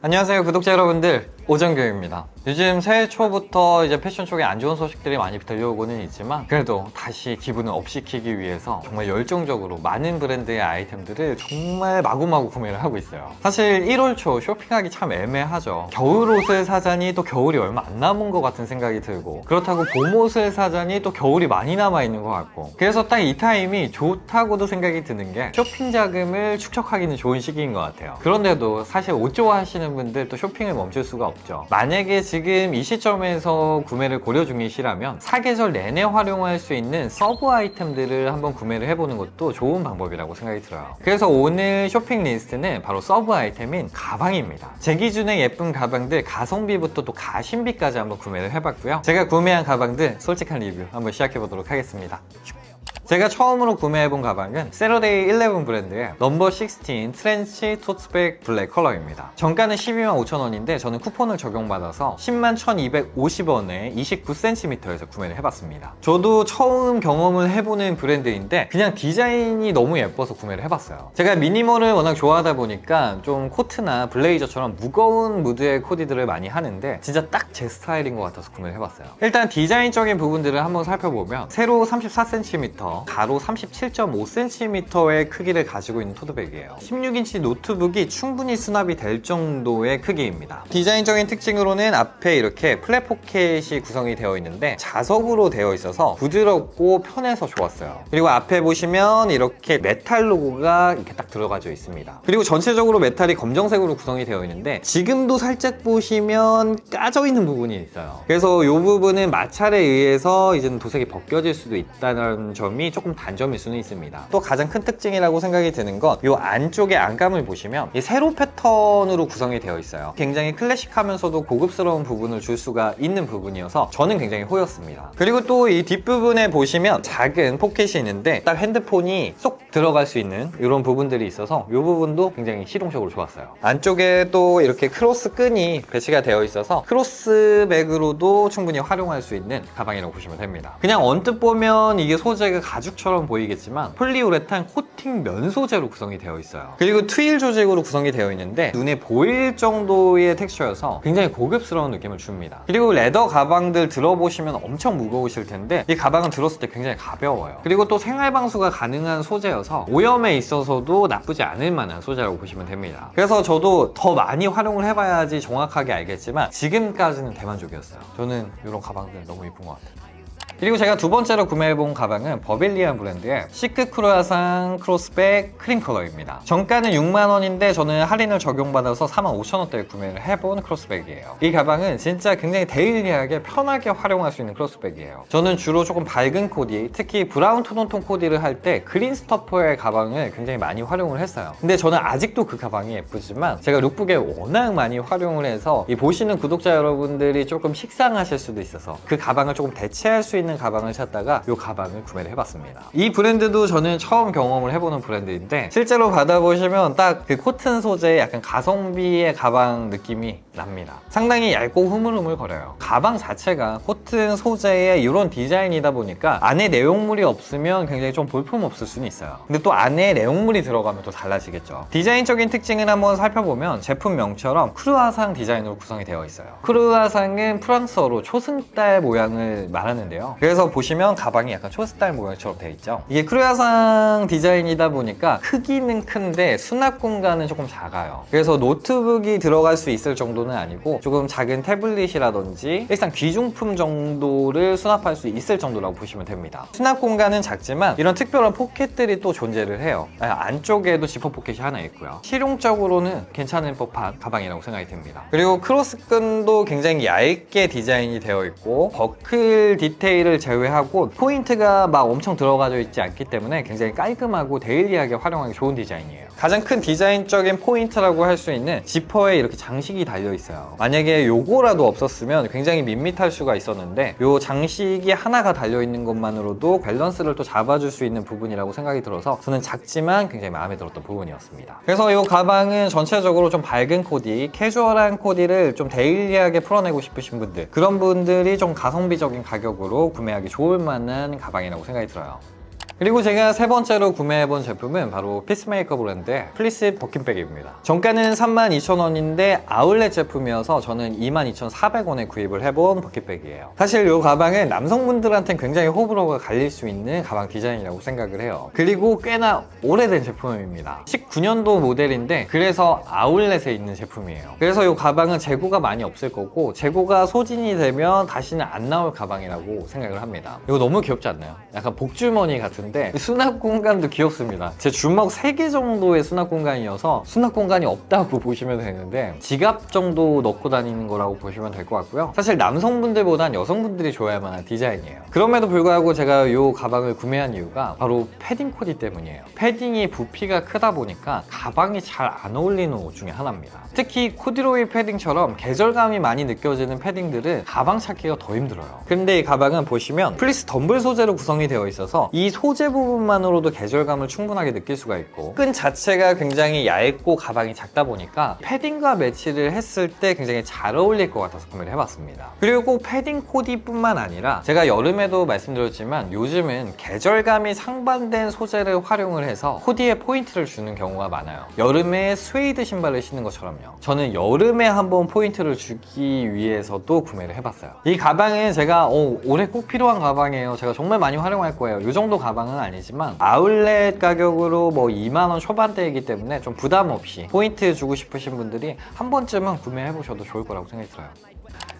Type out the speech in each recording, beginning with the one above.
안녕하세요 구독자 여러분들 오정교입니다. 요즘 새해 초부터 이제 패션 쪽에 안 좋은 소식들이 많이 들려오고는 있지만 그래도 다시 기분을 업시키기 위해서 정말 열정적으로 많은 브랜드의 아이템들을 정말 마구마구 구매를 하고 있어요. 사실 1월 초 쇼핑하기 참 애매하죠. 겨울 옷을 사자니 또 겨울이 얼마 안 남은 것 같은 생각이 들고 그렇다고 봄 옷을 사자니 또 겨울이 많이 남아 있는 것 같고 그래서 딱 이 타임이 좋다고도 생각이 드는 게 쇼핑 자금을 축적하기는 좋은 시기인 것 같아요. 그런데도 사실 옷 좋아하시는 분들 또 쇼핑을 멈출 수가 없 죠. 만약에 지금 이 시점에서 구매를 고려 중이시라면 사계절 내내 활용할 수 있는 서브 아이템들을 한번 구매를 해보는 것도 좋은 방법이라고 생각이 들어요. 그래서 오늘 쇼핑 리스트는 바로 서브 아이템인 가방입니다. 제 기준에 예쁜 가방들 가성비부터 또 가심비까지 한번 구매를 해봤고요. 제가 구매한 가방들 솔직한 리뷰 한번 시작해보도록 하겠습니다 제가 처음으로 구매해본 가방은 세러데이 11 브랜드의 넘버 16 트렌치 토트백 블랙 컬러입니다. 정가는 12만 5천 원인데 저는 쿠폰을 적용받아서 10만 1,250원에 29cm에서 구매를 해봤습니다. 저도 처음 경험을 해보는 브랜드인데 그냥 디자인이 너무 예뻐서 구매를 해봤어요. 제가 미니멀을 워낙 좋아하다 보니까 좀 코트나 블레이저처럼 무거운 무드의 코디들을 많이 하는데 진짜 딱 제 스타일인 것 같아서 구매를 해봤어요. 일단 디자인적인 부분들을 한번 살펴보면 세로 34cm, 가로 37.5cm의 크기를 가지고 있는 토드백이에요. 16인치 노트북이 충분히 수납이 될 정도의 크기입니다. 디자인적인 특징으로는 앞에 이렇게 플랫 포켓이 구성이 되어 있는데 자석으로 되어 있어서 부드럽고 편해서 좋았어요. 그리고 앞에 보시면 이렇게 메탈 로고가 이렇게 딱 들어가져 있습니다. 그리고 전체적으로 메탈이 검정색으로 구성이 되어 있는데 지금도 살짝 보시면 까져 있는 부분이 있어요. 그래서 이 부분은 마찰에 의해서 이제는 도색이 벗겨질 수도 있다는 점이 조금 단점일 수는 있습니다. 또 가장 큰 특징이라고 생각이 드는 건 이 안쪽의 안감을 보시면 이 세로 패턴으로 구성이 되어 있어요. 굉장히 클래식하면서도 고급스러운 부분을 줄 수가 있는 부분이어서 저는 굉장히 호였습니다. 그리고 또 이 뒷부분에 보시면 작은 포켓이 있는데 딱 핸드폰이 쏙 들어갈 수 있는 이런 부분들이 있어서 이 부분도 굉장히 실용적으로 좋았어요. 안쪽에 또 이렇게 크로스 끈이 배치가 되어 있어서 크로스백으로도 충분히 활용할 수 있는 가방이라고 보시면 됩니다. 그냥 언뜻 보면 이게 소재가 가죽처럼 보이겠지만 폴리우레탄 코팅 면 소재로 구성이 되어 있어요. 그리고 트윌 조직으로 구성이 되어 있는데 눈에 보일 정도의 텍스처여서 굉장히 고급스러운 느낌을 줍니다. 그리고 레더 가방들 들어보시면 엄청 무거우실 텐데 이 가방은 들었을 때 굉장히 가벼워요. 그리고 또 생활 방수가 가능한 소재여서 오염에 있어서도 나쁘지 않을 만한 소재라고 보시면 됩니다. 그래서 저도 더 많이 활용을 해봐야지 정확하게 알겠지만 지금까지는 대만족이었어요. 저는 이런 가방들 너무 이쁜 것 같아요. 그리고 제가 두 번째로 구매해본 가방은 버빌리안 브랜드의 시크 크루아상 크로스백 크림 컬러입니다. 정가는 6만원인데 저는 할인을 적용받아서 4만 5천원대에 구매를 해본 크로스백이에요. 이 가방은 진짜 굉장히 데일리하게 편하게 활용할 수 있는 크로스백이에요. 저는 주로 조금 밝은 코디, 특히 브라운 톤온톤 코디를 할 때 그린 스토퍼의 가방을 굉장히 많이 활용을 했어요. 근데 저는 아직도 그 가방이 예쁘지만 제가 룩북에 워낙 많이 활용을 해서 이 보시는 구독자 여러분들이 조금 식상하실 수도 있어서 그 가방을 조금 대체할 수 있는 가방을 찾다가 이 가방을 구매를 해봤습니다. 이 브랜드도 저는 처음 경험을 해보는 브랜드인데 실제로 받아보시면 딱 그 코튼 소재의 약간 가성비의 가방 느낌이 납니다. 상당히 얇고 흐물흐물 거려요. 가방 자체가 코튼 소재의 이런 디자인이다 보니까 안에 내용물이 없으면 굉장히 좀 볼품 없을 수는 있어요. 근데 또 안에 내용물이 들어가면 또 달라지겠죠. 디자인적인 특징을 한번 살펴보면 제품명처럼 크루아상 디자인으로 구성이 되어 있어요. 크루아상은 프랑스어로 초승달 모양을 말하는데요. 그래서 보시면 가방이 약간 초승달 모양처럼 되어 있죠. 이게 크루아상 디자인이다 보니까 크기는 큰데 수납 공간은 조금 작아요. 그래서 노트북이 들어갈 수 있을 정도는 아니고 조금 작은 태블릿이라든지 일단 귀중품 정도를 수납할 수 있을 정도라고 보시면 됩니다. 수납 공간은 작지만 이런 특별한 포켓들이 또 존재를 해요. 아, 안쪽에도 지퍼 포켓이 하나 있고요. 실용적으로는 괜찮은 법한 가방이라고 생각이 듭니다. 그리고 크로스끈도 굉장히 얇게 디자인이 되어 있고 버클 디테일 을 제외하고 포인트가 막 엄청 들어가져 있지 않기 때문에 굉장히 깔끔하고 데일리하게 활용하기 좋은 디자인이에요. 가장 큰 디자인적인 포인트라고 할 수 있는 지퍼에 이렇게 장식이 달려 있어요. 만약에 요거라도 없었으면 굉장히 밋밋할 수가 있었는데 요 장식이 하나가 달려 있는 것만으로도 밸런스를 또 잡아줄 수 있는 부분이라고 생각이 들어서 저는 작지만 굉장히 마음에 들었던 부분이었습니다. 그래서 이 가방은 전체적으로 좀 밝은 코디, 캐주얼한 코디를 좀 데일리하게 풀어내고 싶으신 분들 그런 분들이 좀 가성비적인 가격으로 구매하기 좋을 만한 가방이라고 생각이 들어요. 그리고 제가 세 번째로 구매해본 제품은 바로 피스메이커 브랜드의 플리스 버킨백입니다. 정가는 32,000원인데 아울렛 제품이어서 저는 22,400원에 구입을 해본 버킷백이에요. 사실 이 가방은 남성분들한테는 굉장히 호불호가 갈릴 수 있는 가방 디자인이라고 생각을 해요. 그리고 꽤나 오래된 제품입니다. 19년도 모델인데 그래서 아울렛에 있는 제품이에요. 그래서 이 가방은 재고가 많이 없을 거고 재고가 소진이 되면 다시는 안 나올 가방이라고 생각을 합니다. 이거 너무 귀엽지 않나요? 약간 복주머니 같은 데 수납 공간도 귀엽습니다. 제 주먹 3개 정도의 수납 공간이어서 수납 공간이 없다고 보시면 되는데 지갑 정도 넣고 다니는 거라고 보시면 될 것 같고요. 사실 남성분들보단 여성분들이 좋아할 만한 디자인이에요. 그럼에도 불구하고 제가 이 가방을 구매한 이유가 바로 패딩 코디 때문이에요. 패딩이 부피가 크다 보니까 가방이 잘 안 어울리는 옷 중에 하나입니다. 특히 코디로이 패딩처럼 계절감이 많이 느껴지는 패딩들은 가방 찾기가 더 힘들어요. 근데 이 가방은 보시면 플리스 덤블 소재로 구성이 되어 있어서 이 소재 부분만으로도 계절감을 충분하게 느낄 수가 있고 끈 자체가 굉장히 얇고 가방이 작다 보니까 패딩과 매치를 했을 때 굉장히 잘 어울릴 것 같아서 구매를 해봤습니다. 그리고 패딩 코디뿐만 아니라 제가 여름에도 말씀드렸지만 요즘은 계절감이 상반된 소재를 활용을 해서 코디에 포인트를 주는 경우가 많아요. 여름에 스웨이드 신발을 신는 것처럼요. 저는 여름에 한번 포인트를 주기 위해서도 구매를 해봤어요. 이 가방은 제가 어, 올해 꼭 필요한 가방이에요. 제가 정말 많이 활용할 거예요. 이 정도 가방 은 아니지만 아울렛 가격으로 뭐 2만 원 초반대이기 때문에 좀 부담 없이 포인트 주고 싶으신 분들이 한 번쯤은 구매해 보셔도 좋을 거라고 생각이 들어요.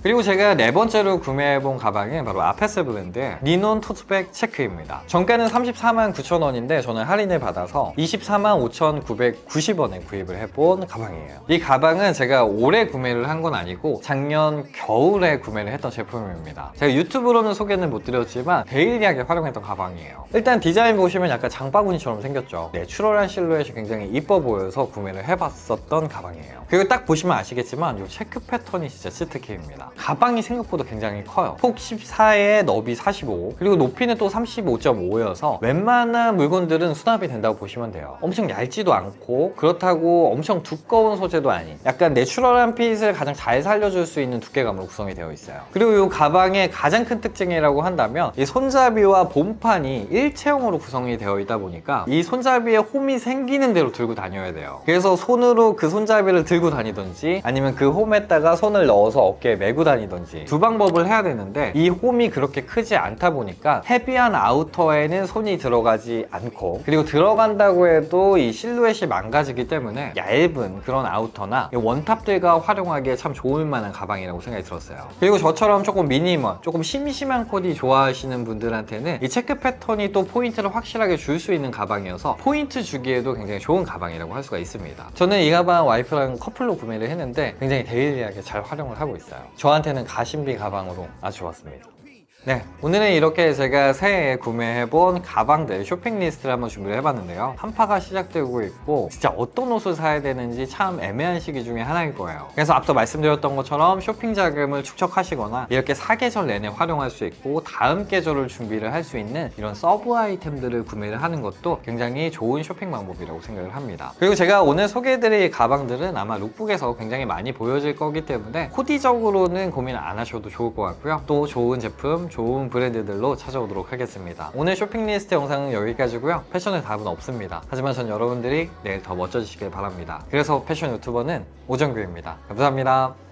그리고 제가 네 번째로 구매해본 가방은 바로 아페스 브랜드의 니논 토트백 체크입니다. 정가는 34만 9천 원인데 저는 할인을 받아서 24만 5,990원에 구입을 해본 가방이에요. 이 가방은 제가 올해 구매를 한 건 아니고 작년 겨울에 구매를 했던 제품입니다. 제가 유튜브로는 소개는 못 드렸지만 데일리하게 활용했던 가방이에요. 일단 디자인 보시면 약간 장바구니처럼 생겼죠. 내추럴한 실루엣이 굉장히 이뻐 보여서 구매를 해봤었던 가방이에요. 그리고 딱 보시면 아시겠지만 이 체크 패턴이 진짜 치트키입니다. 가방이 생각보다 굉장히 커요. 폭 14에 너비 45 그리고 높이는 또 35.5여서 웬만한 물건들은 수납이 된다고 보시면 돼요. 엄청 얇지도 않고 그렇다고 엄청 두꺼운 소재도 아닌 약간 내추럴한 핏을 가장 잘 살려줄 수 있는 두께감으로 구성이 되어 있어요. 그리고 이 가방의 가장 큰 특징이라고 한다면 이 손잡이와 본판이 일체형으로 구성이 되어 있다 보니까 이 손잡이에 홈이 생기는 대로 들고 다녀야 돼요. 그래서 손으로 그 손잡이를 들고 다니든지 아니면 그 홈에다가 손을 넣어서 어깨에 메고 다니든지 두 방법을 해야 되는데 이 홈이 그렇게 크지 않다 보니까 헤비한 아우터에는 손이 들어가지 않고 그리고 들어간다고 해도 이 실루엣이 망가지기 때문에 얇은 그런 아우터나 이 원탑들과 활용하기에 참 좋을 만한 가방이라고 생각이 들었어요. 그리고 저처럼 조금 미니멀, 조금 심심한 코디 좋아하시는 분들한테는 이 체크 패턴이 또 포인트를 확실하게 줄 수 있는 가방이어서 포인트 주기에도 굉장히 좋은 가방이라고 할 수가 있습니다. 저는 이 가방 와이프랑 커플로 구매를 했는데 굉장히 데일리하게 잘 활용을 하고 있어요. 저한테는 가심비 가방으로 아주 좋았습니다. 네, 오늘은 이렇게 제가 새해에 구매해본 가방들 쇼핑 리스트를 한번 준비를 해봤는데요. 한파가 시작되고 있고 진짜 어떤 옷을 사야 되는지 참 애매한 시기 중에 하나일 거예요. 그래서 앞서 말씀드렸던 것처럼 쇼핑 자금을 축적하시거나 이렇게 사계절 내내 활용할 수 있고 다음 계절을 준비를 할 수 있는 이런 서브 아이템들을 구매를 하는 것도 굉장히 좋은 쇼핑 방법이라고 생각을 합니다. 그리고 제가 오늘 소개해드릴 가방들은 아마 룩북에서 굉장히 많이 보여질 거기 때문에 코디적으로는 고민 안 하셔도 좋을 것 같고요. 또 좋은 제품, 좋은 브랜드들로 찾아오도록 하겠습니다. 오늘 쇼핑 리스트 영상은 여기까지고요. 패션의 답은 없습니다. 하지만 전 여러분들이 내일 더 멋져지시길 바랍니다. 그래서 패션 유튜버는 오정규입니다. 감사합니다.